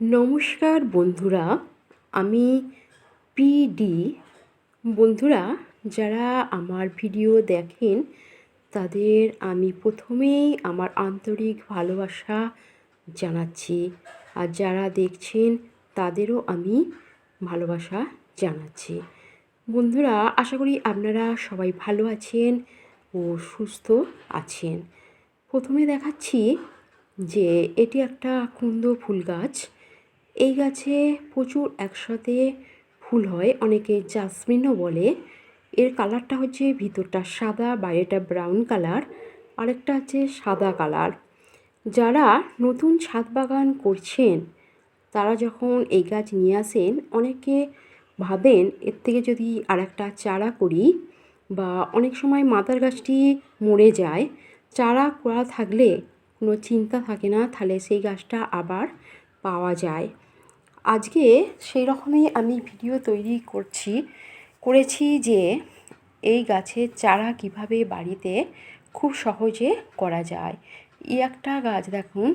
নমস্কার বন্ধুরা, আমি পিডি বন্ধুরা, যারা আমার ভিডিও দেখেন, তাদের আমি প্রথমেই আমার আন্তরিক ভালোবাসা জানাচ্ছি। আর যারা দেখছেন, তাদেরও আমি ভালোবাসা জানাচ্ছি। বন্ধুরা, আশা করি আপনারা সবাই ভালো আছেন ও সুস্থ আছেন। প্রথমে দেখাচ্ছি যে, এটি একটা কুন্দ ফুল গাছ। এই গাছে প্রচুর একসাথে ফুল হয়। অনেকে জাসমিনও বলে। এর কালারটা হচ্ছে ভিতরটা সাদা, বাইরেটা ব্রাউন কালার। আরেকটা হচ্ছে সাদা কালার। যারা নতুন ছাদ বাগান করছেন, তারা যখন এই গাছ নিয়ে আসেন, অনেকে ভাবেন এর থেকে যদি আরেকটা চারা করি বা অনেক সময় মাদার গাছটি মরে যায়, চারা করা থাকলে কোনো চিন্তা থাকে না, তাহলে সেই গাছটা আবার পাওয়া যায়। আজকে সেই রকমই আমি ভিডিও তৈরি করছি, করেছি যে এই গাছের চারা কীভাবে বাড়িতে খুব সহজে করা যায়। এই একটা গাছ দেখুন,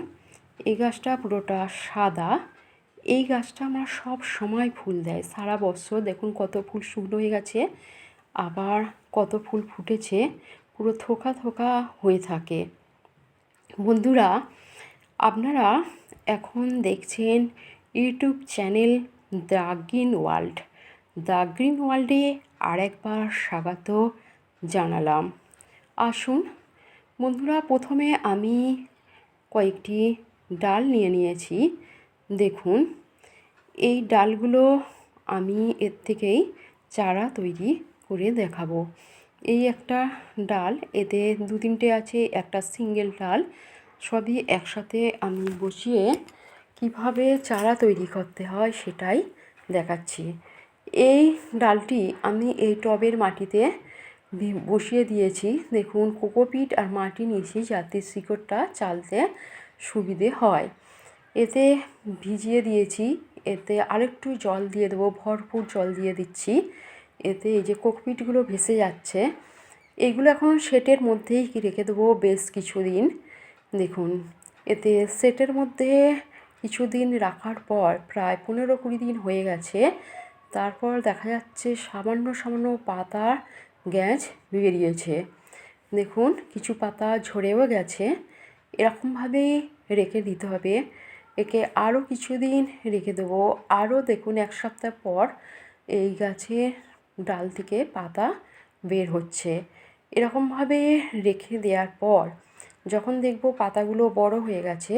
এই গাছটা পুরোটা সাদা। এই গাছটা আমার সব সময় ফুল দেয়, সারা বছর। দেখুন কত ফুল শুকনো হয়ে গেছে, আবার কত ফুল ফুটেছে, পুরো থোকা থোকা হয়ে থাকে। বন্ধুরা, আপনারা এখন দেখছেন YouTube channel the green world. The green ওয়ার্ল্ডে আরেকবার স্বাগত জানালাম। আসুন, বন্ধুরা, প্রথমে আমি কয়েকটি ডাল নিয়ে নিয়েছি। দেখুন, এই ডালগুলো আমি এর থেকেই চারা তৈরি করে দেখাবো। এই একটা ডাল, এতে দু তিনটে আছে, একটা সিঙ্গেল ডাল। সবই একসাথে আমি বসিয়ে কীভাবে চারা তৈরি করতে হয় সেটাই দেখাচ্ছি। এই ডালটি আমি এই টবের মাটিতে বসিয়ে দিয়েছি। দেখুন, কোকোপিট আর মাটি নিয়েছি যাতে শিকড়টা চালতে সুবিধে হয়। এতে ভিজিয়ে দিয়েছি। এতে আরেকটু জল দিয়ে দেবো, ভরপুর জল দিয়ে দিচ্ছি। এতে এই যে কোকপিটগুলো ভেসে যাচ্ছে, এগুলো এখন সেটের মধ্যেই রেখে দেবো বেশ কিছুদিন। দেখুন, এতে সেটের মধ্যে কিছুদিন রাখার পর প্রায় পনেরো কুড়ি দিন হয়ে গেছে। তারপর দেখা যাচ্ছে সামান্য সামান্য পাতা গ্যাঁজ বেরিয়েছে। দেখুন, কিছু পাতা ঝরেও গেছে। এরকমভাবেই রেখে দিতে হবে। একে আরও কিছুদিন রেখে দেবো। আরও দেখুন, এক সপ্তাহ পর এই গাছে ডাল থেকে পাতা বের হচ্ছে। এরকমভাবে রেখে দেওয়ার পর যখন দেখব পাতাগুলো বড় হয়ে গেছে,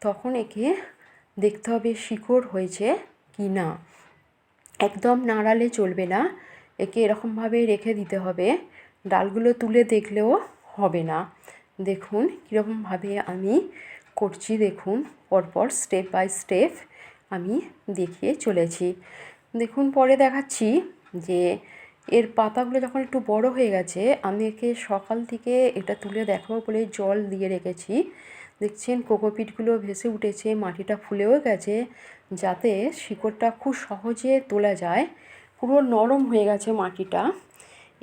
তখন একে দেখতে হবে শিকড় হয়েছে কি না। একদম নাড়ালে চলবে না, একে এরকমভাবে রেখে দিতে হবে। ডালগুলো তুলে দেখলেও হবে না। দেখুন কীরকমভাবে আমি করছি, দেখুন। পরপর স্টেপ বাই স্টেপ আমি দেখিয়ে চলেছি। দেখুন, পরে দেখাচ্ছি যে এর পাতাগুলো যখন একটু বড় হয়ে গেছে, আমি একে সকাল থেকে এটা তুলে দেখাবো বলে জল দিয়ে রেখেছি। দেখছেন কোকোপিটগুলো ভেসে উঠেছে, মাটিটা ফুলেও গেছে, যাতে শিকড়টা খুব সহজে তোলা যায়। পুরো নরম হয়ে গেছে মাটিটা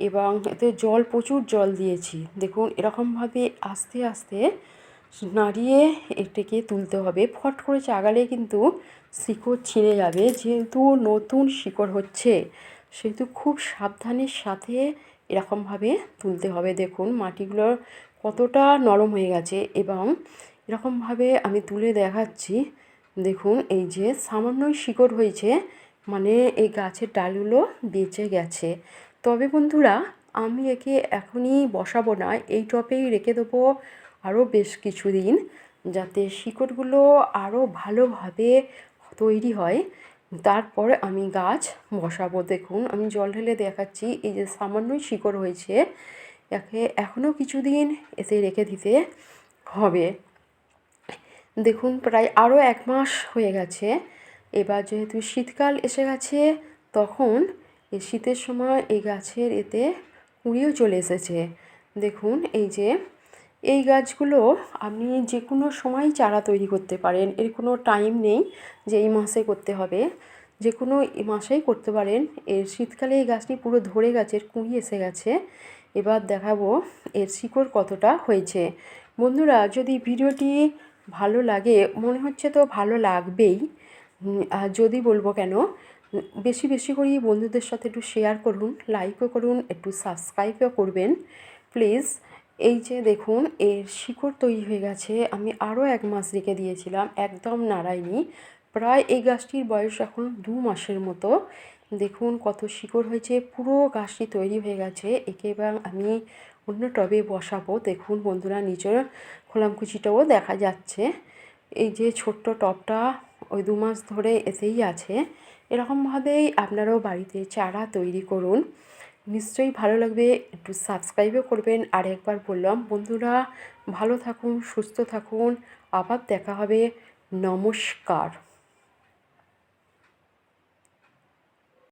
এবং এতে জল, প্রচুর জল দিয়েছি। দেখুন, এরকমভাবে আস্তে আস্তে নাড়িয়ে এটাকে তুলতে হবে। ফট করে চাগালে কিন্তু শিকড় ছিঁড়ে যাবে, যেহেতু নতুন শিকড় হচ্ছে। সেহেতু খুব সাবধানের সাথে এরকমভাবে তুলতে হবে। দেখুন, মাটিগুলো কতটা নরম হয়ে গেছে এবং এরকমভাবে আমি তুলে দেখাচ্ছি। দেখুন, এই যে সামান্যই শিকড় হয়েছে মানে এই গাছের ডালগুলো বেঁচে গেছে। তবে বন্ধুরা, আমি একে এখনই বসাবো না, এই টপেই রেখে দেবো আরও বেশ কিছুদিন, যাতে শিকড়গুলো আরও ভালোভাবে তৈরি হয়। তারপর আমি গাছ বসাবো, দেখুন, আমি জল ঢেলে দেখাচ্ছি, এই যে সামান্যই শিকড় হয়েছে, একে এখনও কিছুদিন এতে রেখে দিতে হবে। দেখুন, প্রায় আরও এক মাস হয়ে গেছে, এবার যেহেতু শীতকাল এসে গেছে, তখন এই শীতের সময় এই গাছের এতে কুঁড়িও চলে এসেছে। দেখুন, এই যে এই গাছগুলো আপনি যে কোনো সময় চারা তৈরি করতে পারেন। এর কোনো টাইম নেই যে এই মাসে করতে হবে। যে কোনো মাসেই করতে পারেন। এর শীতকালে এই গাছটি পুরো ধরে গেছে এর কুঁড়ি এসে গেছে। এবার দেখাবো এর শিকড় কতটা হয়েছে। বন্ধুরা, যদি ভিডিওটি ভালো লাগে, মনে হচ্ছে তো ভালো লাগবেই। আর যদি বলব কেন, বেশি বেশি করে বন্ধুদের সাথে একটু শেয়ার করুন লাইকও করুন, একটু সাবস্ক্রাইবও করবেন। প্লিজ এই যে দেখুন, এর শিকড় তৈরি হয়ে গেছে। আমি আরও এক মাস রেখে দিয়েছিলাম, একদম নাড়াইনি। প্রায় এই গাছটির বয়স এখন দু মাসের মতো। দেখুন কত শিকড় হয়েছে, পুরো গাছটি তৈরি হয়ে গেছে। একে এবার আমি অন্য টবে বসাবো। দেখুন বন্ধুরা নিজের খোলামকুচিটাও দেখা যাচ্ছে। এই যে ছোট্ট টবটা ওই দু মাস ধরে এতেই আছে। এরকমভাবেই আপনারাও বাড়িতে চারা তৈরি করুন। নিশ্চয়ই ভালো লাগবে, একটু সাবস্ক্রাইবও করবেন। আর একবার বললাম, বন্ধুরা, ভালো থাকুন, সুস্থ থাকুন। আবার দেখা হবে। নমস্কার।